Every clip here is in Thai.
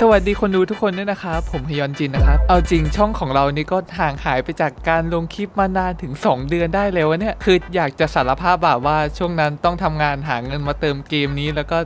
สวัสดีคนดูทุกคนด้วยนะครับ ผมฮยอนจินนะครับ เอาจริงช่องของเรานี่ก็ห่างหายไปจากการลงคลิปมานานถึง 2 เดือนได้แล้วเนี่ย คืออยากจะสารภาพแบบว่าช่วงนั้นต้องทำงานหาเงินมาเติมเกมนี้แล้วก็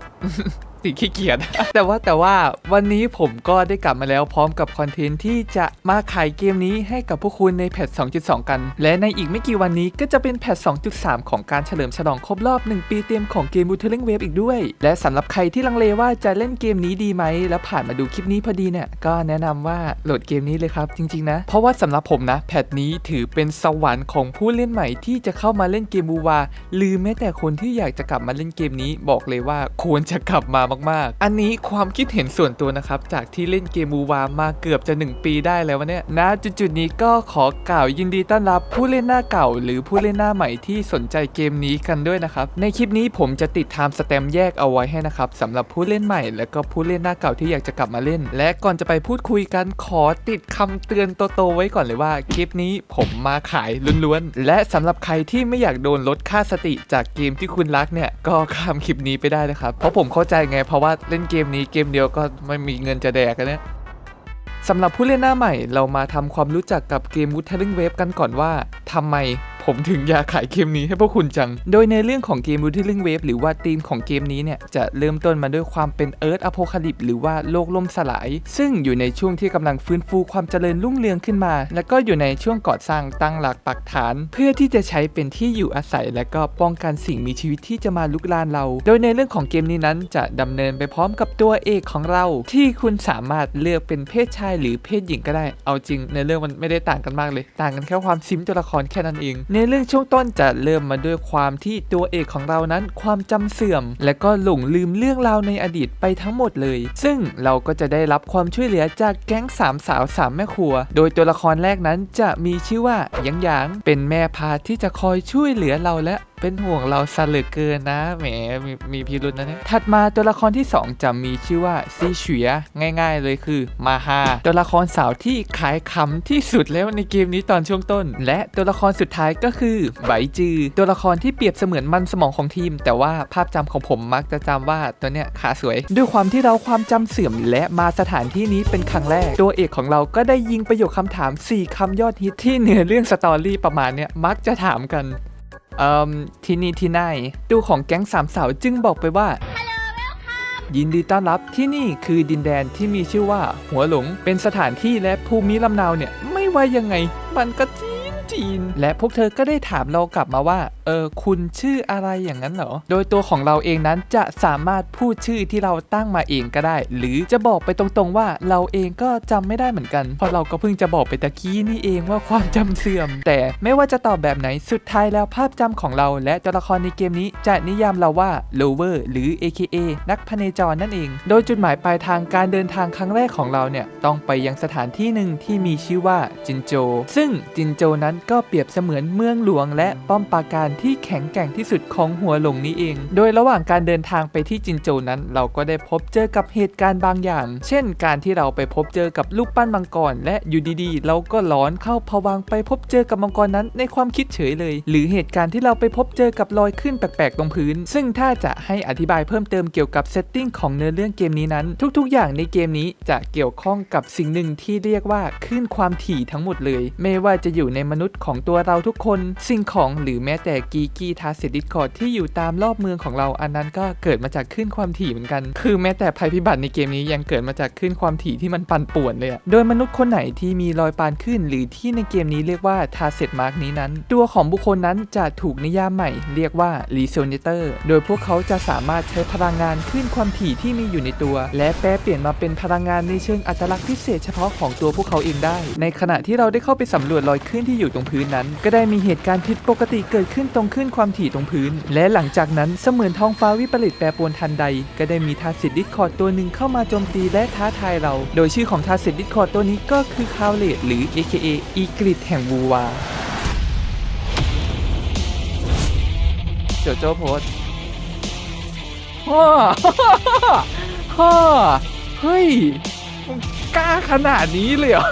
ติขี้เกียจ แต่ว่าแต่ว่าวันนี้ผมก็ได้กลับมาแล้วพร้อมกับคอนเทนต์ที่จะมาขายเกมนี้ให้กับพวกคุณในแพท 2.2 กัน และในอีกไม่กี่วันนี้ก็จะเป็นแพท 2.3 ของการเฉลิมฉลองครบรอบ 1 ปีเต็มของเกม Wuthering Wave อีกด้วย และสำหรับใครที่ลังเลว่าจะเล่นเกมนี้ดีไหม แล้วผ่านมาดูคลิปนี้พอดีเนี่ยก็แนะนำว่าโหลดเกมนี้เลยครับจริงๆนะ เพราะว่าสำหรับผมนะแพทนี้ถือเป็นสวรรค์ของผู้เล่นใหม่ที่จะเข้ามาเล่นเกมบูวาหรือแม้แต่คนที่อยากจะกลับมาเล่นเกมนี้บอกเลยว่าควรจะกลับมามากๆ อันนี้ความคิดเห็นส่วนตัวนะครับ จากที่เล่นเกมบูวามาเกือบจะ 1 ปีได้แล้ววะเนี่ยณจุดๆนี้ก็ขอกล่าวยินดีต้อนรับผู้เล่นหน้าเก่า หรือผู้เล่นหน้าใหม่ที่สนใจเกมนี้กันด้วยนะครับ ในคลิปนี้ผมจะติดไทม์สแตมแยกเอาไว้ให้นะครับสำหรับผู้เล่นใหม่ และก็ผู้เล่นหน้าเก่าที่อยากจะกลับมาเล่น และก่อนจะไปพูดคุยกันขอติดคำเตือนโตๆไว้ก่อนเลยว่าคลิปนี้ผมมาขายล้วนๆและสำหรับใครที่ไม่อยากโดนลดค่าสติจากเกมที่คุณรักเนี่ยก็ข้ามคลิปนี้ไปได้นะครับเพราะผมเข้าใจไงเพราะว่าเล่นเกมนี้เกมเดียวก็ไม่มีเงินจะแดกกันเนี่ยสำหรับผู้เล่นหน้าใหม่เรามาทำความรู้จักกับเกม Wuthering Wave กันก่อนว่าทำไมผมถึงอยากขายเกมนี้ให้พวกคุณจัง โดยในเรื่องของเกม Wuthering Wave หรือว่าธีมของเกมนี้เนี่ย จะเริ่มต้นมาด้วยความเป็น Earth Apocalypse หรือว่าโลกล่มสลาย ซึ่งอยู่ในช่วงที่กำลังฟื้นฟูความเจริญรุ่งเรืองขึ้นมา และก็อยู่ในช่วงก่อสร้างตั้งหลักปักฐาน เพื่อที่จะใช้เป็นที่อยู่อาศัย และก็ป้องกันสิ่งมีชีวิตที่จะมาลุกลานเรา โดยในเรื่องของเกมนี้นั้นจะดำเนินไปพร้อมกับตัวเอกของเรา ที่คุณสามารถเลือกเป็นเพศชายหรือเพศหญิงก็ได้ เอาจริงในเรื่องมันไม่ได้ต่างกันมากเลย ต่างกันแค่ความซิมตัวละครแค่นั้นเองในเรื่องช่วงต้นจะเริ่มมาด้วยความที่ตัวเอกของเรานั้นความจำเสื่อม และก็หลงลืมเรื่องราวในอดีตไปทั้งหมดเลย ซึ่งเราก็จะได้รับความช่วยเหลือจากแก๊งสามสาวสามแม่ครัว โดยตัวละครแรกนั้นจะมีชื่อว่ายางหยาง เป็นแม่พาที่จะคอยช่วยเหลือเราและ เป็นห่วงเราซะเหลือเกินนะแหมมีมีพิรุษนะเนี่ยถัดมาตัวละครที่ 2 จะมีชื่อว่าซีเฉียง่าย ๆ เลยคือมาฮาตัวละครสาวที่ขายขำที่สุดแล้วในเกมนี้ตอนช่วงต้น และตัวละครสุดท้ายก็คือไบจือ ตัวละครที่เปรียบเสมือนมันสมองของทีม แต่ว่าภาพจำของผมมักจะจำว่าตัวเนี้ยขาสวย ด้วยความที่เราความจำเสื่อมและมาสถานที่นี้เป็นครั้งแรก ตัวเอกของเราก็ได้ยิงประโยคคำถาม 4คำยอดฮิตที่เนื้อเรื่องสตอรี่ประมาณเนี้ยมักจะถามกัน เอ่มที่นี่ที่ไหนตูของแก๊งสามสาวจึงบอกไปว่า ยินดีต้อนรับที่นี่คือดินแดนที่มีชื่อว่า หัวหลงเป็นสถานที่และภูมิลำเนาเนี่ย ไม่ว่ายังไงมันก็จีนจีน และพวกเธอก็ได้ถามเรากลับมาว่าเออคุณชื่ออะไรอย่างนั้นเหรอ โดยตัวของเราเองนั้นจะสามารถพูดชื่อที่เราตั้งมาเองก็ได้ หรือจะบอกไปตรงๆว่าเราเองก็จำไม่ได้เหมือนกัน เพราะเราก็เพิ่งจะบอกไปตะกี้นี่เองว่าความจำเสื่อม แต่ไม่ว่าจะตอบแบบไหนสุดท้ายแล้วภาพจำของเรา และตัวละครในเกมนี้จะนิยามเราว่า lover หรือ AKA นักพเนจรนั่นเอง โดยจุดหมายปลายทางการเดินทางครั้งแรกของเราเนี่ยต้องไปยังสถานที่หนึ่งที่มีชื่อว่าจินโจ ซึ่งจินโจนั้นก็เปรียบเสมือนเมืองหลวงและป้อมปราการที่แข็งแกร่งที่สุดของหัวหลงนี้เอง โดยระหว่างการเดินทางไปที่จินโจนั้น เราก็ได้พบเจอกับเหตุการณ์บางอย่าง เช่น การที่เราไปพบเจอกับลูกปั้นมังกร และอยู่ดีๆ เราก็ร้อนเข้าผวังไปพบเจอกับมังกรนั้นในความคิดเฉยเลย หรือเหตุการณ์ที่เราไปพบเจอกับรอยขึ้นแปลกๆตรงพื้น ซึ่งถ้าจะให้อธิบายเพิ่มเติมเกี่ยวกับเซตติ้งของเนื้อเรื่องเกมนี้นั้น ทุกๆ อย่างในเกมนี้จะเกี่ยวข้องกับสิ่งหนึ่งที่เรียกว่าคลื่นความถี่ทั้งหมดเลย ไม่ว่าจะอยู่ในมนุษย์ของตัวเราทุกคน สิ่งของหรือแม้แต่กีกี้ทาเซดิสคอร์ดที่อยู่ตามรอบเมืองของเรา อันนั้นก็เกิดมาจากคลื่นความถี่เหมือนกัน คือแม้แต่ภัยพิบัติในเกมนี้ยังเกิดมาจากคลื่นความถี่ที่มันปั่นป่วนเลยโดยมนุษย์คนไหนที่มีรอยปานขึ้น หรือที่ในเกมนี้เรียกว่าทาเซตมาร์กนี้นั้น ตัวของบุคคลนั้นจะถูกนิยามใหม่ เรียกว่ารีโซเนเตอร์โดยพวกเขาจะสามารถใช้พลังงานคลื่นความถี่ที่มีอยู่ในตัว และแปลเปลี่ยนมาเป็นพลังงานในเชิงอัตลักษณ์พิเศษเฉพาะของตัวพวกเขาเองได้ ในขณะที่เราได้เข้าไปสำรวจรอยคลื่นที่อยู่ตรงพื้นนั้น ก็ได้มีเหตุการณ์ผิดปกติเกิดขึ้นตรงคลื่นความถี่ตรงพื้น และหลังจากนั้นเสมือนท้องฟ้าวิปริตแปรปรวนทันใด ก็ได้มีทาสิตดิสคอร์ดตัวหนึ่งเข้ามาโจมตีและท้าทายเรา โดยชื่อของทาสิตดิสคอร์ดตัวนี้ก็คือคาวเลตหรือ AKA อีกริดแห่งวูวาโจโจโพสฮ่าฮ่าเฮ้ยมึงกล้าขนาดนี้เลยเหรอ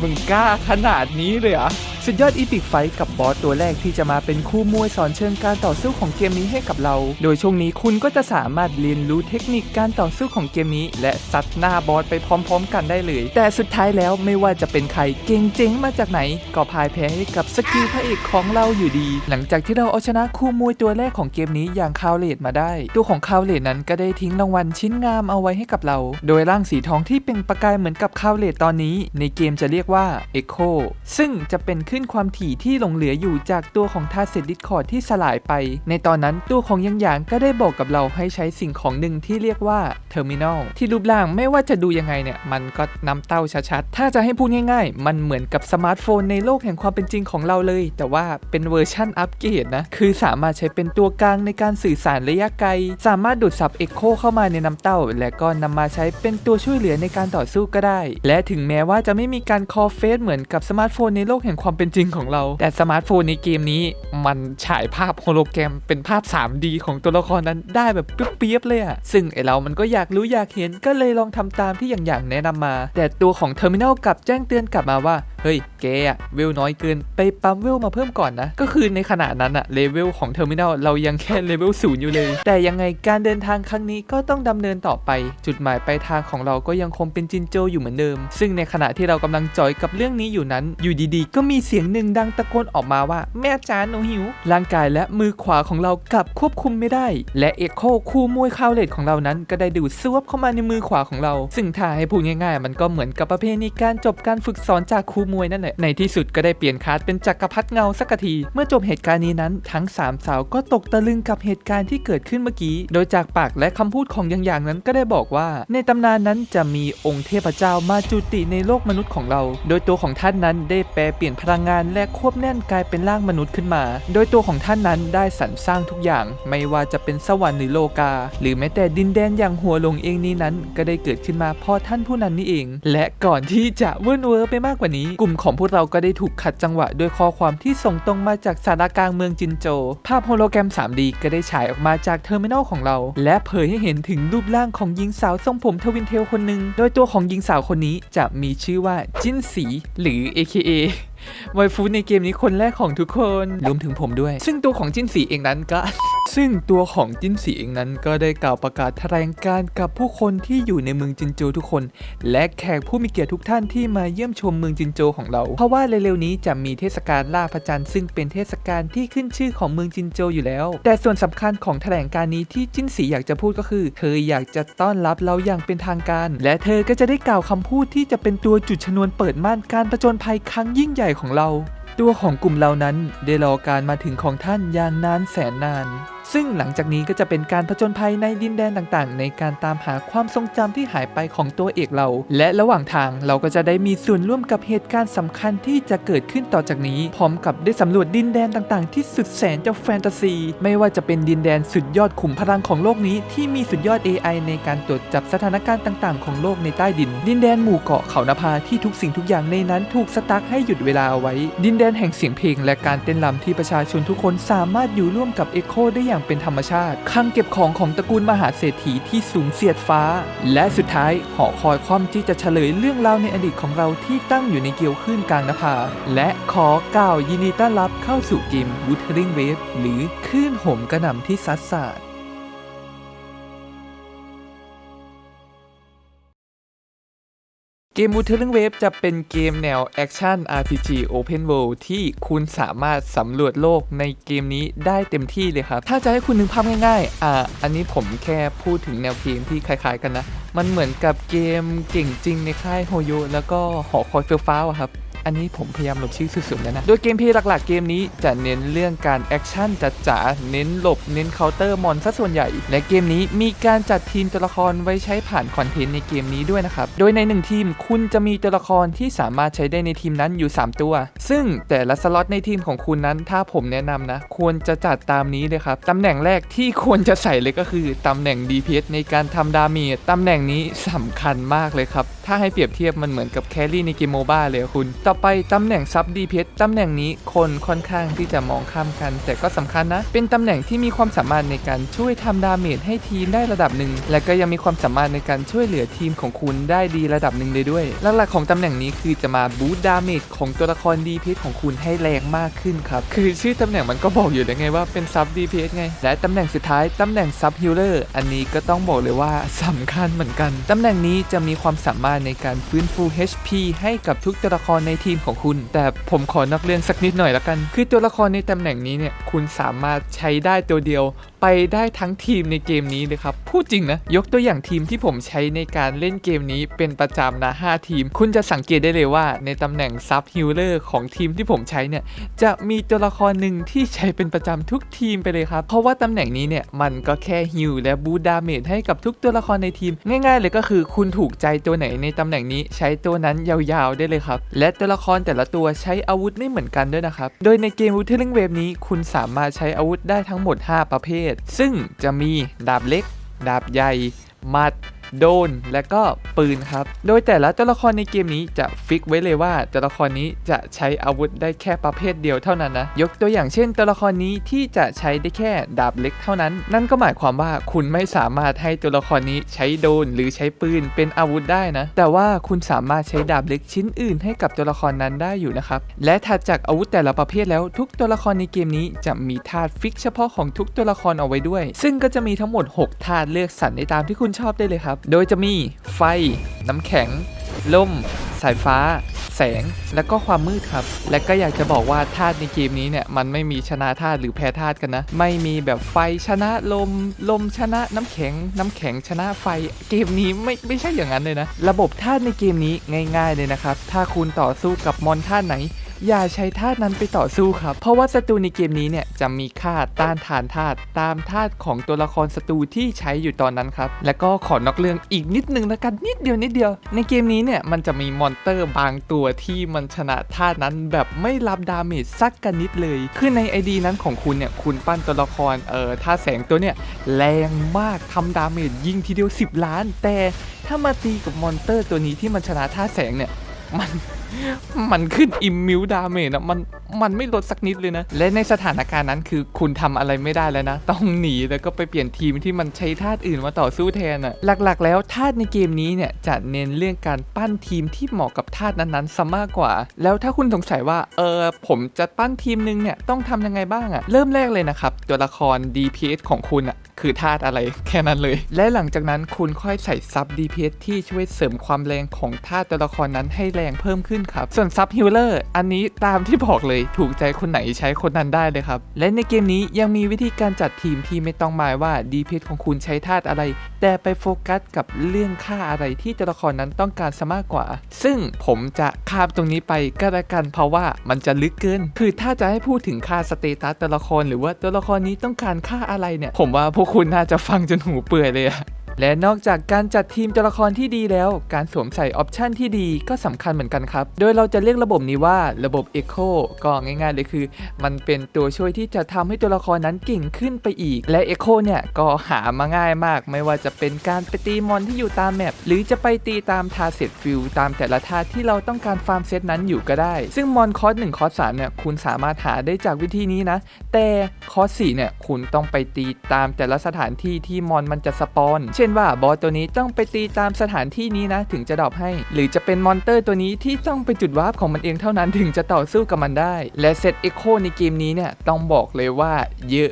มึงกล้าขนาดนี้เลยเหรอ สุดยอดอีพิกไฟกับบอสตัวแรกที่จะมาเป็นคู่มวยสอนเชิงการต่อสู้ของเกมนี้ให้กับเรา โดยช่วงนี้คุณก็จะสามารถเรียนรู้เทคนิคการต่อสู้ของเกมนี้ และซัดหน้าบอสไปพร้อม ๆ กันได้เลย แต่สุดท้ายแล้วไม่ว่าจะเป็นใครเก่งเจ๋งมาจากไหน ก็พ่ายแพ้ให้กับสกิลพระเอกของเราอยู่ดี หลังจากที่เราเอาชนะคู่มวยตัวแรกของเกมนี้อย่างคาวเลดมาได้ ตัวของคาวเลดนั้นก็ได้ทิ้งรางวัลชิ้นงามเอาไว้ให้กับเรา โดยร่างสีทองที่เป็นประกายเหมือนกับคาวเลดตอนนี้ ในเกมจะเรียกว่า Echo ซึ่งจะเป็นขึ้นความถี่ที่หลงเหลืออยู่จากตัวของทาเซตดิสคอร์ดที่สลายไป ในตอนนั้นตัวของยังหยางก็ได้บอกกับเราให้ใช้สิ่งของหนึ่งที่เรียกว่า Terminal ที่รูปร่างไม่ว่าจะดูยังไงเนี่ย มันก็น้ำเต้าชัดๆ ถ้าจะให้พูดง่ายๆ มันเหมือนกับสมาร์ทโฟนในโลกแห่งความเป็นจริงของเราเลย แต่ว่าเป็นเวอร์ชั่นอัปเกรดนะ คือสามารถใช้เป็นตัวกลางในการสื่อสารระยะไกล สามารถดูดซับ Echo เข้ามาในน้ำเต้า และก็นำมาใช้เป็นตัวช่วยเหลือในการต่อสู้ก็ได้ และถึงแม้ว่าจะไม่มีการคอเฟสเหมือนกับสมาร์ทโฟนในโลกแห่งความเป็นจริงของเรา แต่สมาร์ทโฟนในเกมนี้มันฉายภาพโฮโลแกรมเป็นภาพ 3D ของตัวละครนั้นได้แบบเปียบๆเลยอะซึ่งไอเรามันก็อยากรู้อยากเห็นก็เลยลองทำตามที่อย่างอย่างแนะนำมา แต่ตัวของเทอร์มินอลกลับแจ้งเตือนกลับมาว่าเฮ้ยแกอะเวลน้อยเกินไปปั๊มเวลมาเพิ่มก่อนนะ ก็คือในขณะนั้นอะเลเวลของเทอร์มินอลเรายังแค่เลเวลศูนย์อยู่เลย แต่ยังไงการเดินทางครั้งนี้ก็ต้องดำเนินต่อไป จุดหมายปลายทางของเราก็ยังคงเป็นจินโจอยู่เหมือนเดิม ซึ่งในขณะที่เรากำลังจอยกับเรื่องนี้อยู่นั้น อยู่ดีๆ ก็มีสียงหนึ่งดังตะโกนออกมาว่า แม่จ๋าหนูหิว ร่างกายและมือขวาของเรากลับควบคุมไม่ได้ และเอ็กโคคู่มวยคาวเลตของเรานั้น ก็ได้ดูดซวบเข้ามาในมือขวาของเรา ซึ่งถ้าให้พูดง่ายๆ มันก็เหมือนกับประเพณีการจบการฝึกสอนจากครูมวยนั่นแหละในที่สุดก็ได้เปลี่ยนคาร์ดเป็นจักรพรรดิเงาสักที เมื่อจบเหตุการณ์นี้นั้น ทั้งสามสาวก็ตกตะลึงกับเหตุการณ์ที่เกิดขึ้นเมื่อกี้ โดยจากปากและคำพูดของอย่างอย่างนั้นก็ได้บอกว่า ในตำนานนั้นจะมีองค์เทพเจ้ามาจุติในโลกมนุษย์ของเรา โดยตัวของท่านนั้นได้แปลเปลี่ยนพลังงานและควบแน่นกลายเป็นร่างมนุษย์ขึ้นมา โดยตัวของท่านนั้นได้สรรสร้างทุกอย่าง ไม่ว่าจะเป็นสวรรค์หรือโลกา หรือแม้แต่ดินแดนอย่างหัวลงเองนี้นั้น ก็ได้เกิดขึ้นมาเพราะท่านผู้นั้นนี่เอง และก่อนที่จะเวิ้นเวอร์ไปมากกว่านี้ กลุ่มของพวกเราก็ได้ถูกขัดจังหวะด้วยข้อความที่ส่งตรงมาจากสารกลางเมืองจินโจ ภาพโฮโลแกรม 3D ก็ได้ฉายออกมาจากเทอร์มินอลของเรา และเผยให้เห็นถึงรูปร่างของหญิงสาวทรงผมทวินเทลคนหนึ่งโดยตัวของหญิงสาวคนนี้จะมีชื่อว่าจินสีหรือ AKA ไวฟูในเกมนี้คนแรกของทุกคนรวมถึงผมด้วย ซึ่งตัวของจินสีเองนั้นก็ ซึ่งตัวของจินสีเองนั้นก็ได้กล่าวประกาศแถลงการกับผู้คนที่อยู่ในเมืองจินโจทุกคน และแขกผู้มีเกียรติทุกท่านที่มาเยี่ยมชมเมืองจินโจของเรา เพราะว่าเร็วๆนี้จะมีเทศกาลล่าพระจันทร์ซึ่งเป็นเทศกาลที่ขึ้นชื่อของเมืองจินโจอยู่แล้ว แต่ส่วนสำคัญของแถลงการนี้ที่จินสีอยากจะพูดก็คือ เธออยากจะต้อนรับเราอย่างเป็นทางการ และเธอก็จะได้กล่าวคำพูดที่จะเป็นตัวจุดชนวนเปิดม่านการประจนภัยครั้งยิ่งใหญ่ของเรา ตัวของกลุ่มเรานั้นได้รอการมาถึงของท่านอย่างนานแสนนาน ซึ่งหลังจากนี้ก็จะเป็นการผจญภัยในดินแดนต่างๆ ในการตามหาความทรงจำที่หายไปของตัวเอกเรา และระหว่างทางเราก็จะได้มีส่วนร่วมกับเหตุการณ์สำคัญที่จะเกิดขึ้นต่อจากนี้ พร้อมกับได้สำรวจดินแดนต่างๆ ที่สุดแสนจะแฟนตาซี ไม่ว่าจะเป็นดินแดนสุดยอดขุมพลังของโลกนี้ที่มีสุดยอด AI ในการตรวจจับสถานการณ์ต่างๆ ของโลกในใต้ดิน ดินแดนหมู่เกาะเขานภาที่ทุกสิ่งทุกอย่างในนั้นถูกสตั๊กให้หยุดเวลาเอาไว้ ดินแดนแห่งเสียงเพลง และการเต้นรำที่ประชาชนทุกคนสามารถอยู่ร่วมกับเอ็โคได้อย่างเป็นธรรมชาติคลังเก็บของของตระกูลมหาเศรษฐีที่สูงเสียดฟ้า และสุดท้ายหอคอยความที่จะเฉลยเรื่องราวในอดีตของเราที่ตั้งอยู่ในเกียวขึ้นกลางนภา และขอกล่าวยินดีต้อนรับเข้าสู่เกมวู t เทอริงเวฟหรือคลื่นโหมกระหน่ำที่ซัดสาด กม Wuthering Wave จะเป็นเกมแนวแอคชั่น RPG Open World ที่คุณสามารถสำรวจโลกในเกมนี้ได้เต็มที่เลยครับ ถ้าจะให้คุณนึกภาพง่ายๆ อ่า อันนี้ผมแค่พูดถึงแนวเกมที่คล้ายๆกันนะ มันเหมือนกับเกมเก่งจริงในค่ายโฮโยแล้วก็หอคอยเฟลฟ้าวครับ อันนี้ผมพยายามหลบชื่อสุดๆแล้วนะ โดยเกมพลย์หลักๆเกมนี้จะเน้นเรื่องการแอคชั่นจัดจ๋าเน้นหลบเน้นเคาน์เตอร์มอนซะส่วนใหญ่ และเกมนี้มีการจัดทีมตัวละครไว้ใช้ผ่านคอนเทนต์ในเกมนี้ด้วยนะครับ โดยในหนึ่งทีมคุณจะมีตัวละครที่สามารถใช้ได้ในทีมนั้นอยู่ 3 ตัว ซึ่งแต่ละสล็อตในทีมของคุณนั้น ถ้าผมแนะนำนะ ควรจะจัดตามนี้เลยครับตำแหน่งแรกที่ควรจะใส่เลยก็คือตำแหน่ง DPS ในการทำดาเมจตำแหน่งนี้สำคัญมากเลยครับถ้าให้เปรียบเทียบมันเหมือนกับแครี่ในเกมโมบ้าเลยคุณตต่อไปตำแหน่งซับ DPS ตำแหน่งนี้คนค่อนข้างที่จะมองข้ามกัน แต่ก็สำคัญนะ เป็นตำแหน่งที่มีความสามารถในการช่วยทำดาเมจให้ทีมได้ระดับหนึ่ง และก็ยังมีความสามารถในการช่วยเหลือทีมของคุณได้ดีระดับหนึ่งเลยด้วย หลักๆของตำแหน่งนี้คือจะมาบูตดาเมจของตัวละคร DPS ของคุณให้แรงมากขึ้นครับ คือชื่อตำแหน่งมันก็บอกอยู่แล้วไงว่าเป็นซับ DPS ไง และตำแหน่งสุดท้ายตำแหน่งซับฮิลเลอร์อันนี้ก็ต้องบอกเลยว่าสำคัญเหมือนกันตำแหน่งนี้จะมีความสามารถในการฟื้นฟู HP ให้กับทุกตัวละครในทีมของคุณ แต่ผมขอนักเรื่องสักนิดหน่อยละกัน คือตัวละครในตำแหน่งนี้เนี่ยคุณสามารถใช้ได้ตัวเดียว ไปได้ทั้งทีมในเกมนี้เลยครับ พูดจริงนะ ยกตัวอย่างทีมที่ผมใช้ในการเล่นเกมนี้เป็นประจำนะ 5 ทีม คุณจะสังเกตได้เลยว่า ในตำแหน่งซับฮิลเลอร์ของทีมที่ผมใช้เนี่ย จะมีตัวละครหนึ่งที่ใช้เป็นประจำทุกทีมไปเลยครับ เพราะว่าตำแหน่งนี้เนี่ย มันก็แค่ฮิลและบูดาเมจให้กับทุกตัวละครในทีม ง่าย ๆ เลยก็คือคุณถูกใจตัวไหนในตำแหน่งนี้ใช้ตัวนั้นยาวๆได้เลยครับ และตัวละครแต่ละตัวใช้อาวุธไม่เหมือนกันด้วยนะครับ โดยในเกม Wuthering Wave นี้คุณสามารถใช้อาวุธได้ทั้งหมด 5 ประเภทซึ่งจะมีดาบเล็ก ดาบใหญ่มัด โดน และก็ปืนครับ โดยแต่ละตัวละครในเกมนี้จะฟิกไว้เลยว่าตัวละครนี้จะใช้อาวุธได้แค่ประเภทเดียวเท่านั้นนะ ยกตัวอย่างเช่น ตัวละครนี้ที่จะใช้ได้แค่ดาบเล็กเท่านั้น นั่นก็หมายความว่าคุณไม่สามารถให้ตัวละครนี้ใช้โดนหรือใช้ปืนเป็นอาวุธได้นะ แต่ว่าคุณสามารถใช้ดาบเล็กชิ้นอื่นให้กับตัวละครนั้นได้อยู่นะครับ และถัดจากอาวุธแต่ละประเภทแล้วทุกตัวละครในเกมนี้จะมีธาตุฟิกเฉพาะของทุกตัวละครเอาไว้ด้วย ซึ่งก็จะมีทั้งหมด 6 ธาตุเลือกสรรในตามที่คุณชอบได้เลยครับโดยจะมีไฟ น้ำแข็ง ลม สายฟ้า แสง และก็ความมืดครับ และก็อยากจะบอกว่าธาตุในเกมนี้เนี่ย มันไม่มีชนะธาตุหรือแพ้ธาตุกันนะ ไม่มีแบบไฟชนะลม ลมชนะน้ำแข็ง น้ำแข็งชนะไฟ เกมนี้ไม่ไม่ใช่อย่างนั้นเลยนะ ระบบธาตุในเกมนี้ง่าย ๆเลยนะครับ ถ้าคุณต่อสู้กับมอนธาตุไหน อย่าใช้ธาตุนั้นไปต่อสู้ครับ เพราะว่าศัตรูในเกมนี้เนี่ยจะมีค่าต้านทานธาตุตามธาตุของตัวละครศัตรูที่ใช้อยู่ตอนนั้นครับ แล้วก็ขอนอกเรื่องอีกนิดนึงแล้วกันนิดเดียวนิดเดียว ในเกมนี้เนี่ยมันจะมีมอนเตอร์บางตัวที่มันชนะธาตุนั้นแบบไม่รับดาเมจสักกันนิดเลยคือใน ID นั้นของคุณเนี่ยคุณปั้นตัวละครเอ่อธาตุแสงตัวเนี่ยแรงมากทำดาเมจยิงทีเดียว 10 ล้าน แต่ถ้ามาตีกับมอนเตอร์ตัวนี้ที่มันชนะธาตุแสงเนี่ยมัน มันขึ้นอิมมิวดาเมจอะมันมันไม่ลดสักนิดเลยนะ และในสถานการณ์นั้นคือคุณทำอะไรไม่ได้แล้วนะ ต้องหนีแล้วก็ไปเปลี่ยนทีมที่มันใช้ธาตุอื่นมาต่อสู้แทนอะหลักๆ แล้วธาตุในเกมนี้เนี่ยจะเน้นเรื่องการปั้นทีมที่เหมาะกับธาตุนั้นๆซะมากกว่า แล้วถ้าคุณสงสัยว่าเออผมจะปั้นทีมนึงเนี่ยต้องทำยังไงบ้างอะเริ่มแรกเลยนะครับตัวละคร DPS ของคุณอะคือธาตุอะไรแค่นั้นเลย และหลังจากนั้นคุณค่อยใส่ซับ DPS ที่ช่วยเสริมความแรงของธาตุตัวละครนั้นให้แรงเพิ่มขึ้นครับ ส่วนซับฮิลเลอร์อันนี้ตามที่บอกเลยถูกใจคนไหนใช้คนนั้นได้เลยครับ และในเกมนี้ยังมีวิธีการจัดทีมที่ไม่ต้องหมายว่า DPS ของคุณใช้ธาตุอะไร แต่ไปโฟกัสกับเรื่องค่าอะไรที่ตัวละครนั้นต้องการซะมากกว่า ซึ่งผมจะข้ามตรงนี้ไปก็แล้วกันเพราะว่ามันจะลึกเกิน คือถ้าจะให้พูดถึงค่าสเตตัสตัวละครหรือว่าตัวละครนี้ต้องการค่าอะไรเนี่ย ผมว่าพวกคุณน่าจะฟังจนหูเปื่อยเลยอะ และนอกจากการจัดทีมตัวละครที่ดีแล้ว การสวมใส่ออปชันที่ดีก็สำคัญเหมือนกันครับ โดยเราจะเรียกระบบนี้ว่าระบบ Echo ก็ง่ายๆเลยคือ มันเป็นตัวช่วยที่จะทำให้ตัวละครนั้นเก่งขึ้นไปอีก และ Echo เนี่ยก็หามาง่ายมาก ไม่ว่าจะเป็นการไปตีมอนที่อยู่ตามแมปหรือจะไปตีตามทาเซตฟิลตามแต่ละทาที่เราต้องการฟาร์มเซตนั้นอยู่ก็ได้ ซึ่งมอนคอร์ส1คอร์ส3เนี่ยคุณสามารถหาได้จากวิธีนี้นะ แต่คอร์ส4เนี่ยคุณต้องไปตีตามแต่ละสถานที่ที่มอนมันจะสปอน เช่นว่าบอสตัวนี้ต้องไปตีตามสถานที่นี้นะ ถึงจะดรอปให้ หรือจะเป็นมอนเตอร์ตัวนี้ที่ต้องไปจุดวาร์ปของมันเองเท่านั้นถึงจะต่อสู้กับมันได้ และเซตเอ็กโคในเกมนี้เนี่ยต้องบอกเลยว่าเยอะ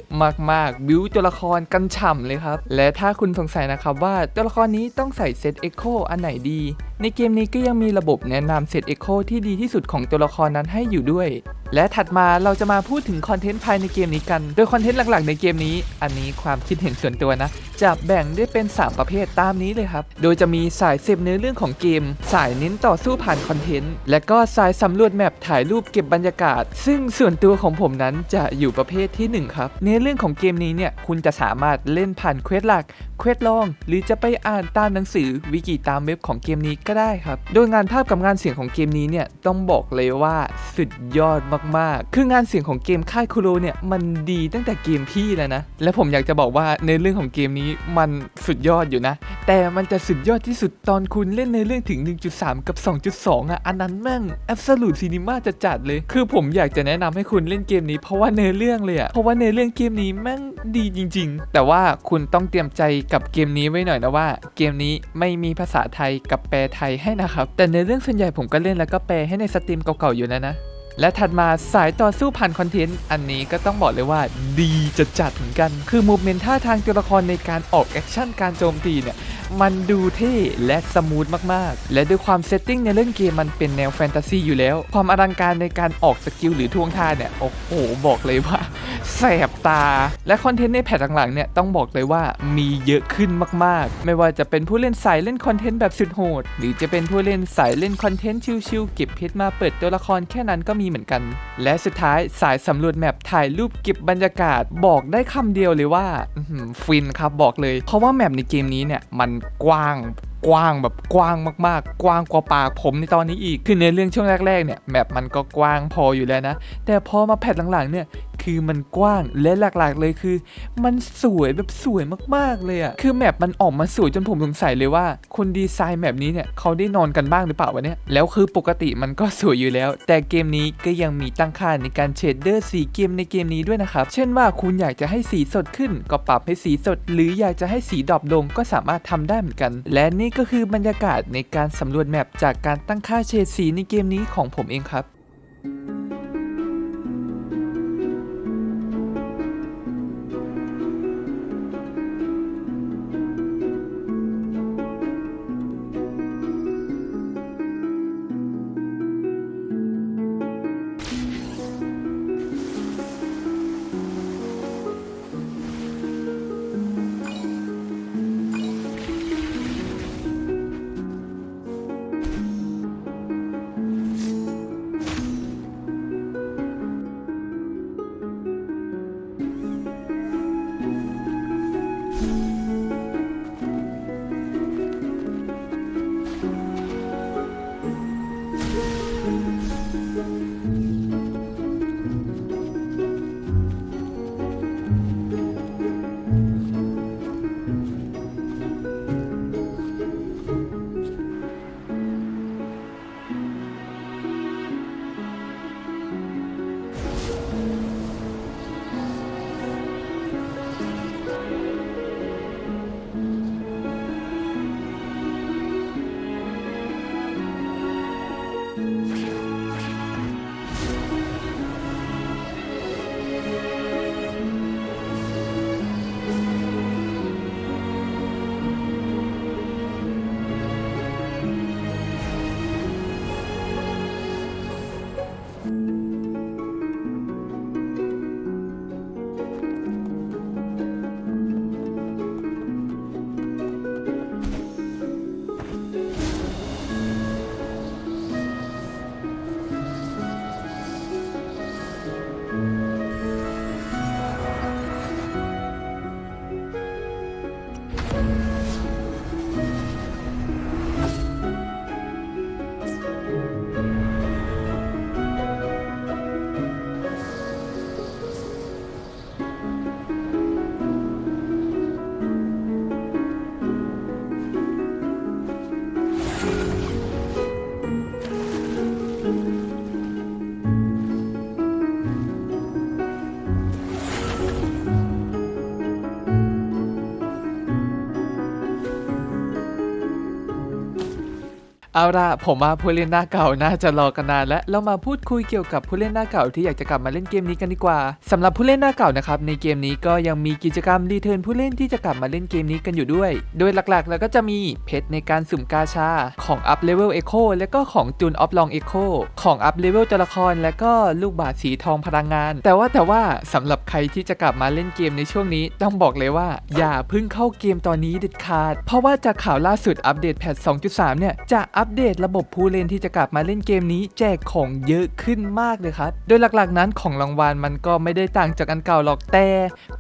มากๆ บิวตัวละครกันฉ่ำเลยครับ และถ้าคุณสงสัยนะครับว่าตัวละครนี้ต้องใส่เซตเอ็กโคอันไหนดี ในเกมนี้ก็ยังมีระบบแนะนำเซตเอ็กโคที่ดีที่สุดของตัวละครนั้นให้อยู่ด้วย และถัดมาเราจะมาพูดถึงคอนเทนต์ภายในเกมนี้กัน โดยคอนเทนต์หลักๆ ในเกมนี้ อันนี้ความคิดเห็นส่วนตัวนะจะแบ่งได้เป็น 3ประเภทตามนี้เลยครับ โดยจะมีสายเสพเนื้อเรื่องของเกม สายเน้นต่อสู้ผ่านคอนเทนต์ และก็สายสำรวจแมปถ่ายรูปเก็บบรรยากาศ ซึ่งส่วนตัวของผมนั้นจะอยู่ประเภทที่ 1 ครับ เนื้อเรื่องของเกมนี้เนี่ยคุณจะสามารถเล่นผ่านเควสหลัก เควสลอง หรือจะไปอ่านตามหนังสือวิกิตามเว็บของเกมนี้ก็ได้ครับ โดยงานภาพกับงานเสียงของเกมนี้เนี่ยต้องบอกเลยว่าสุดยอดมากๆ คืองานเสียงของเกมค่ายคุโรเนี่ยมันดีตั้งแต่เกมพี่แล้วนะ และผมอยากจะบอกว่าในเรื่องของเกมนี้มันสุดยอดอยู่นะ แต่มันจะสุดยอดที่สุดตอนคุณเล่นในเรื่องถึง 1.3 กับ 2.2 อะ อันนั้นแม่ง absolute cinema จะจัดเลย คือผมอยากจะแนะนำให้คุณเล่นเกมนี้เพราะว่าเนื้อเรื่องเลยอะเพราะว่าเนื้อเรื่องเกมนี้แม่งดีจริง ๆ แต่ว่าคุณต้องเตรียมใจกับเกมนี้ไว้หน่อยนะว่า เกมนี้ไม่มีภาษาไทยกับแปลไทยให้นะครับ แต่ในเรื่องส่วนใหญ่ผมก็เล่นแล้วก็แปลให้ในสตรีมเก่าๆอยู่นะนะ และถัดมาสายต่อสู้ผ่านคอนเทนต์ อันนี้ก็ต้องบอกเลยว่าดีจะจัดเหมือนกัน คือมูฟเมนท่าทางตัวละครในการออกแอคชั่นการโจมตีเนี่ยมันดูเท่และสมูทมากๆ และด้วยความเซตติ้งในเรื่องเกมมันเป็นแนวแฟนตาซีอยู่แล้ว ความอลังการในการออกสกิลหรือท่วงท่าเนี่ย โอ้โห บอกเลยว่าแสบตา และคอนเทนต์ในแพทหลังๆเนี่ย ต้องบอกเลยว่ามีเยอะขึ้นมากๆ ไม่ว่าจะเป็นผู้เล่นสายเล่นคอนเทนต์แบบสุดโหด หรือจะเป็นผู้เล่นสายเล่นคอนเทนต์ชิลๆเก็บเพชรมาเปิดตัวละครแค่นั้นก็มีเหมือนกัน และสุดท้ายสายสำรวจแมปถ่ายรูปเก็บบรรยากาศบอกได้คำเดียวเลยว่าฟินครับบอกเลย เพราะว่าแมปในเกมนี้เนี่ยมันกว้างกว้างแบบกว้างมากๆ กว้างกว่าปากผมในตอนนี้อีก คือในเรื่องช่วงแรกๆเนี่ยแมปมันก็กว้างพออยู่แล้วนะ แต่พอมาแพทหลังๆเนี่ย คือมันกว้างและหลักๆ เลยคือ มันสวยแบบสวยมากๆเลยอะคือแมปมันออกมาสวยจนผมสงสัยเลยว่า คนดีไซน์แมปนี้เนี่ยเขาได้นอนกันบ้างหรือเปล่าวะเนี่ยแล้วคือปกติมันก็สวยอยู่แล้ว แต่เกมนี้ก็ยังมีตั้งค่าในการเชดเดอร์สีเกมในเกมนี้ด้วยนะครับ เช่นว่าคุณอยากจะให้สีสดขึ้น ก็ปรับให้สีสด หรืออยากจะให้สีดรอปลงก็สามารถทำได้เหมือนกัน และนี่ก็คือบรรยากาศในการสำรวจแมปจากการตั้งค่าเฉดสีในเกมนี้ของผมเองครับ เอาละผมว่าผู้เล่นหน้าเก่าน่าจะรอกันนานแล้วเรามาพูดคุยเกี่ยวกับผู้เล่นหน้าเก่าที่อยากจะกลับมาเล่นเกมนี้กันดีกว่าสำหรับผู้เล่นหน้าเก่านะครับในเกมนี้ก็ยังมีกิจกรรมรีเทิร์นผู้เล่นที่จะกลับมาเล่นเกมนี้กันอยู่ด้วย โดยหลักๆ แล้วก็จะมีเพชรในการสุ่มกาชาของอัพเลเวลเอ็กโคและก็ของจูนออฟลองเอ็กโคของอัพเลเวลตัวละครและก็ลูกบาศก์สีทองพลังงาน แต่ว่าแต่ว่าสำหรับใครที่จะกลับมาเล่นเกมในช่วงนี้ต้องบอกเลยว่า อย่าเพิ่งเข้าเกมตอนนี้เด็ดขาด เพราะว่าจากข่าวล่าสุดอัปเดตแพท2.3เนี่ยจะอัปปเดตระบบผู้เล่นที่จะกลับมาเล่นเกมนี้แจกของเยอะขึ้นมากเลยครับ โดยหลักๆนั้นของรางวัลมันก็ไม่ได้ต่างจากอันเก่าหรอกแต่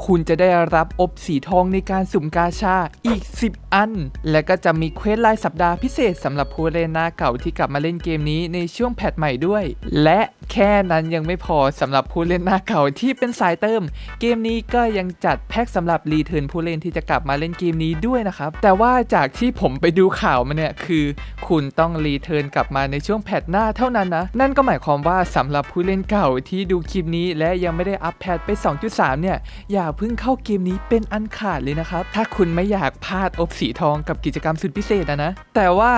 คุณจะได้รับอบสีทองในการสุ่มกาชาอีก 10 อัน และก็จะมีเควสรายสัปดาห์พิเศษสำหรับผู้เล่นหน้าเก่าที่กลับมาเล่นเกมนี้ในช่วงแพทใหม่ด้วย และแค่นั้นยังไม่พอสำหรับผู้เล่นหน้าเก่าที่เป็นสายเติม เกมนี้ก็ยังจัดแพ็คสำหรับรีเทิร์นผู้เล่นที่จะกลับมาเล่นเกมนี้ด้วยนะครับแต่ว่าจากที่ผมไปดูข่าวมาเนี่ยคือ คุณต้องรีเทิร์นกลับมาในช่วงแพทหน้าเท่านั้นนะ นั่นก็หมายความว่าสำหรับผู้เล่นเก่าที่ดูคลิปนี้และยังไม่ได้อัปแพทไป 2.3 เนี่ย อย่าเพิ่งเข้าเกมนี้เป็นอันขาดเลยนะครับ ถ้าคุณไม่อยากพลาดอบสีทองกับกิจกรรมสุดพิเศษนะนะ แต่ว่า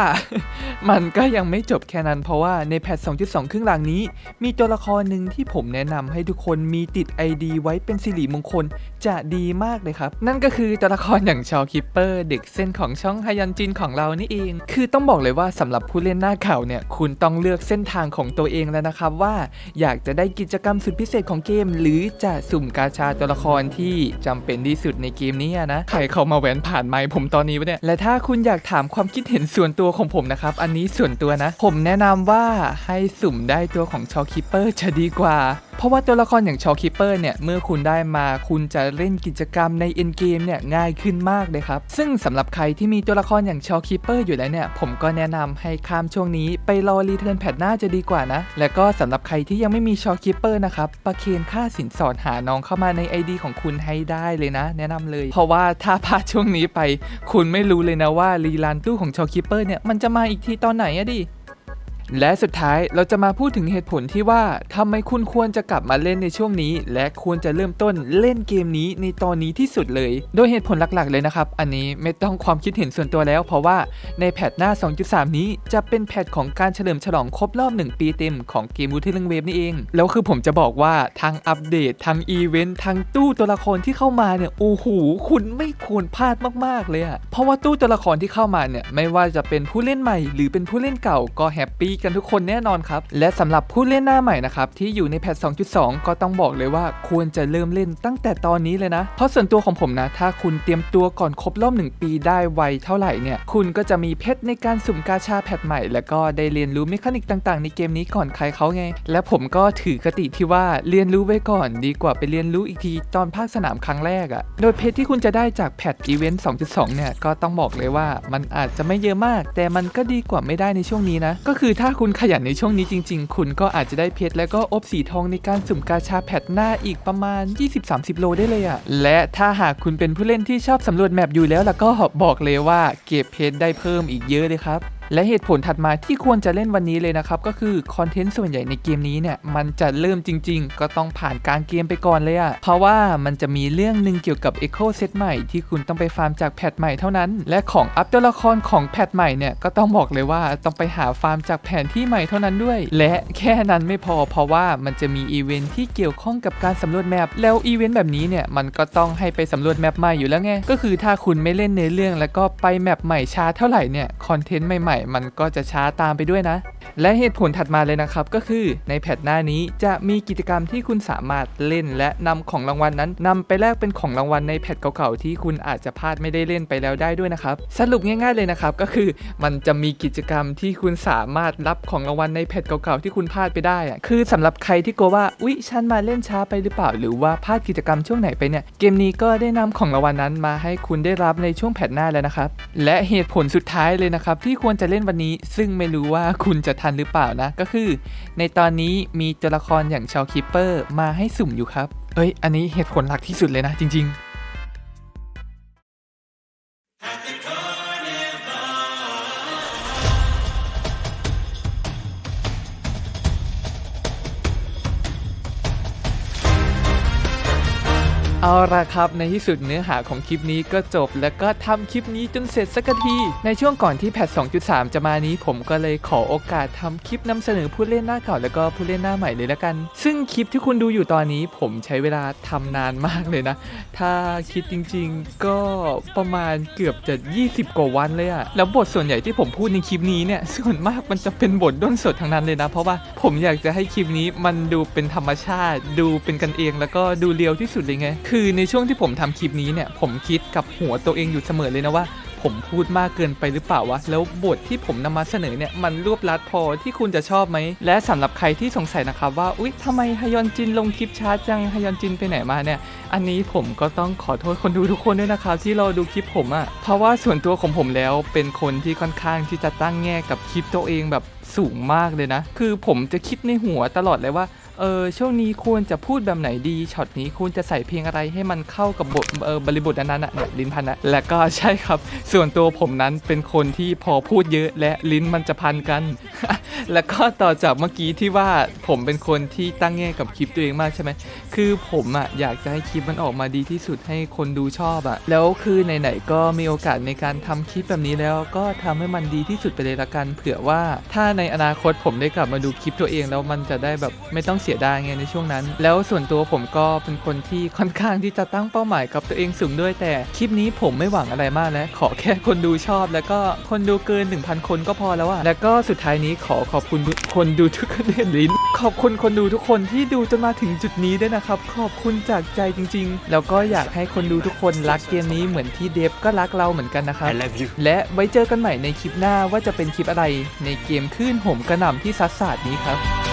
มันก็ยังไม่จบแค่นั้น เพราะว่าในแพท 2.2 ครึ่งหลังนี้ มีตัวละครหนึ่งที่ผมแนะนำให้ทุกคนมีติด ID ไว้เป็นสิริมงคลจะดีมากเลยครับ นั่นก็คือตัวละครอย่างชอคิปเปอร์เด็กเส้นของช่องฮยันจินของเรานี่เอง คือต้องบอกเลยว่าสำหรับผู้เล่นหน้าเก่าเนี่ยคุณต้องเลือกเส้นทางของตัวเองแล้วนะครับว่าอยากจะได้กิจกรรมสุดพิเศษของเกม หรือจะสุ่มกาชาตัวละครที่จำเป็นที่สุดในเกมนี้นะใครเข้ามาแหวนผ่านไมค์ผมตอนนี้วะเนี่ยและถ้าคุณอยากถามความคิดเห็นส่วนตัวของผมนะครับอันนี้ส่วนตัวนะ ผมแนะนำว่าให้สุ่มได้ตัวของชอคิปเปอร์จะดีกว่า เพราะว่าตัวละครอย่างชอคิปเปอร์เนี่ย เมื่อคุณได้มาคุณจะเล่นกิจกรรมในเอ็นเกมเนี่ย ง่ายขึ้นมากเลยครับ ซึ่งสำหรับใครที่มีตัวละครอย่างชอคิปเปอร์อยู่แล้วเนี่ย ผมก็แนะนำให้ข้ามช่วงนี้ไปรอรีเทิร์นแพทหน้าจะดีกว่านะ และก็สำหรับใครที่ยังไม่มีชอคิปเปอร์นะครับประเคนค่าสินสอดหาน้องเข้ามาใน ID ของคุณให้ได้เลยนะ แนะนำเลย เพราะว่าถ้าพลาดช่วงนี้ไป คุณไม่รู้เลยนะว่ารีลานตู้ของชอคิปเปอร์เนี่ยมันจะมาอีกทีตอนไหนอะดิ และสุดท้ายเราจะมาพูดถึงเหตุผลที่ว่าทำไมคุณควรจะกลับมาเล่นในช่วงนี้ และควรจะเริ่มต้นเล่นเกมนี้ในตอนนี้ที่สุดเลย โดยเหตุผลหลักๆ เลยนะครับ อันนี้ไม่ต้องความคิดเห็นส่วนตัวแล้ว เพราะว่าในแพทหน้า 2.3 นี้จะเป็นแพทของการเฉลิมฉลองครบรอบ 1 ปีเต็มของเกมวูทิล n งเวฟนี่เองแล้วคือผมจะบอกว่าทางอัปเดตทางอีเวนต์ทางตู้ตัวละครที่เข้ามาเนี่ยโอ้โหคุณไม่ควรพลาดมากๆเลยอะเพราะว่าตู้ตัวละครที่เข้ามาเนี่ยไม่ว่าจะเป็นผู้เล่นใหม่ หรือเป็นผู้เล่นเก่าก็แฮปปี้กันทุกคนแน่นอนครับ และสำหรับผู้เล่นหน้าใหม่นะครับที่อยู่ในแพท 2.2 ก็ต้องบอกเลยว่าควรจะเริ่มเล่นตั้งแต่ตอนนี้เลยนะ เพราะส่วนตัวของผมนะ ถ้าคุณเตรียมตัวก่อนครบรอบ1ปีได้ไวเท่าไหร่เนี่ย คุณก็จะมีเพชรในการสุ่มกาชาแพทใหม่ แล้วก็ได้เรียนรู้เมคานิกต่างๆ ในเกมนี้ก่อนใครเขาไง และผมก็ถือคติที่ว่าเรียนรู้ไว้ก่อน ดีกว่าไปเรียนรู้อีกทีตอนภาคสนามครั้งแรกอะ่ะ โดยเพชรที่คุณจะได้จากแพทอีเวนต์2.2 เนี่ยก็ต้องบอกเลยว่ามันอาจจะไม่เยอะมาก แต่มันก็ดีกว่าไม่ได้ในช่วงนี้นะ ก็คือถ้าคุณขยันในช่วงนี้จริง ๆ คุณก็อาจจะได้เพชรแล้วก็อบสีทองในการสุ่มกาชาแพทหน้าอีกประมาณ 20-30 โลได้เลยอะ่ะและถ้าหากคุณเป็นผู้เล่นที่ชอบสำรวจแมปอยู่แล้วแล้วก็บอกเลยว่าเก็บเพชรได้เพิ่มอีกเยอะเลยครับ และเหตุผลถัดมาที่ควรจะเล่นวันนี้เลยนะครับ ก็คือคอนเทนต์ส่วนใหญ่ในเกมนี้เนี่ย มันจะเริ่มจริง ๆ ก็ต้องผ่านกางเกมไปก่อนเลยอะเพราะว่ามันจะมีเรื่องหนึ่งเกี่ยวกับ Echo Set ใหม่ที่คุณต้องไปฟาร์มจากแพทใหม่เท่านั้น และของอัพตัวละครของแพทใหม่เนี่ยก็ต้องบอกเลยว่าต้องไปหาฟาร์มจากแผนที่ใหม่เท่านั้นด้วย และแค่นั้นไม่พอเพราะว่ามันจะมีอีเวนท์ที่เกี่ยวข้องกับการสำรวจแมปแล้วอีเวนต์แบบนี้เนี่ยมันก็ต้องให้ไปสำรวจแมปใหม่อยู่แล้วไงก็คือถ้าคุณไม่เล่นในอเรื่อง แล้วก็ไปแมปใหม่ช้าเท่าไหร่เนี่ยคอนเทนต์ใหม่มันก็จะช้าตามไปด้วยนะ และเหตุผลถัดมาเลยนะครับ ก็คือในแพทหน้านี้จะมีกิจกรรมที่คุณสามารถเล่น และนำของรางวัลนั้นนำไปแลกเป็นของรางวัลในแพทเก่าๆที่คุณอาจจะพลาดไม่ได้เล่นไปแล้วได้ด้วยนะครับ สรุปง่าย ๆเลยนะครับ ก็คือมันจะมีกิจกรรมที่คุณสามารถรับของรางวัลในแพทเก่าๆที่คุณพลาดไปได้อะคือสำหรับใครที่กลัวว่าอุ๊ยฉันมาเล่นช้าไปหรือเปล่า หรือว่าพลาดกิจกรรมช่วงไหนไปเนี่ยเกมนี้ก็ได้นำของรางวัลนั้นมาให้คุณได้รับในช่วงแพทหน้าแล้วนะครับและเหตุผลสุดท้ายเลยนะครับที่ควรจะเล่นวันนี้ซึ่งไม่รู้ว่าคุณจะทันหรือเปล่านะ ก็คือ ในตอนนี้มีตัวละครอย่างชาวคิปเปอร์มาให้สุ่มอยู่ครับ เอ้ย อันนี้เหตุผลหลักที่สุดเลยนะจริง ๆ เอาละครับในที่สุดเนื้อหาของคลิปนี้ก็จบแล้วก็ทำคลิปนี้จนเสร็จสักที ในช่วงก่อนที่แพท 2.3 จะมานี้ ผมก็เลยขอโอกาสทำคลิปนำเสนอผู้เล่นหน้าเก่าแล้วก็ผู้เล่นหน้าใหม่เลยละกัน ซึ่งคลิปที่คุณดูอยู่ตอนนี้ ผมใช้เวลาทำนานมากเลยนะ ถ้าคิดจริง ๆ ก็ประมาณเกือบจะ 20 กว่าวันเลยอะแล้วบทส่วนใหญ่ที่ผมพูดในคลิปนี้เนี่ยส่วนมากมันจะเป็นบทด้นสดทั้งนั้นเลยนะ เพราะว่าผมอยากจะให้คลิปนี้มันดูเป็นธรรมชาติ ดูเป็นกันเองแล้วก็ดูเรียวที่สุดเลยไงคือในช่วงที่ผมทำคลิปนี้เนี่ย ผมคิดกับหัวตัวเองอยู่เสมอเลยนะว่า ผมพูดมากเกินไปหรือเปล่าวะ แล้วบทที่ผมนำมาเสนอเนี่ยมันรวบลัดพอที่คุณจะชอบไหม และสำหรับใครที่สงสัยนะครับว่า อุ๊ยทำไมฮยอนจินลงคลิปช้าจังฮยอนจินไปไหนมาเนี่ย อันนี้ผมก็ต้องขอโทษคนดูทุกคนด้วยนะครับที่รอดูคลิปผมอะ่ะ เพราะว่าส่วนตัวของผมแล้วเป็นคนที่ค่อนข้างที่จะตั้งแง่กับคลิปตัวเองแบบสูงมากเลยนะ คือผมจะคิดในหัวตลอดเลยว่า เออช่วงนี้ควรจะพูดแบบไหนดีช็อตนี้ควรจะใส่เพลงอะไรให้มันเข้ากับบทเออบริบทนั้นๆอะเนี่ยลิ้นพันนะและก็ใช่ครับ ส่วนตัวผมนั้นเป็นคนที่พอพูดเยอะและลิ้นมันจะพันกัน แล้วก็ต่อจากเมื่อกี้ที่ว่าผมเป็นคนที่ตั้งแง่กับคลิปตัวเองมากใช่ไหมคือผมอะอยากจะให้คลิปมันออกมาดีที่สุดให้คนดูชอบอะแล้วคือไหนๆก็มีโอกาสในการทำคลิปแบบนี้แล้ว ก็ทำให้มันดีที่สุดไปเลยละกัน เผื่อว่าถ้าในอนาคตผมได้กลับมาดูคลิปตัวเองแล้วมันจะได้แบบไม่ต้องเสียดายไงในช่วงนั้น แล้วส่วนตัวผมก็เป็นคนที่ค่อนข้างที่จะตั้งเป้าหมายกับตัวเองสูงด้วย แต่คลิปนี้ผมไม่หวังอะไรมากแล้วขอแค่คนดูชอบ แล้วก็คนดูเกิน 1,000 คนก็พอแล้วอะแล้วก็สุดท้ายนี้ขอขอบคุณทุกคนดูทุกคนเห็นลิ้น ขอบคุณคนดูทุกคนที่ดูจนมาถึงจุดนี้ด้วยนะครับ ขอบคุณจากใจจริง ๆ แล้วก็อยากให้คนดูทุกคนรักเกมนี้เหมือนที่เดฟก็รักเราเหมือนกันนะครับ I love you และไว้เจอกันใหม่ในคลิปหน้าว่าจะเป็นคลิปอะไรในเกมคลื่นห่มกระหน่ำที่ซัดสาดนี้ครับ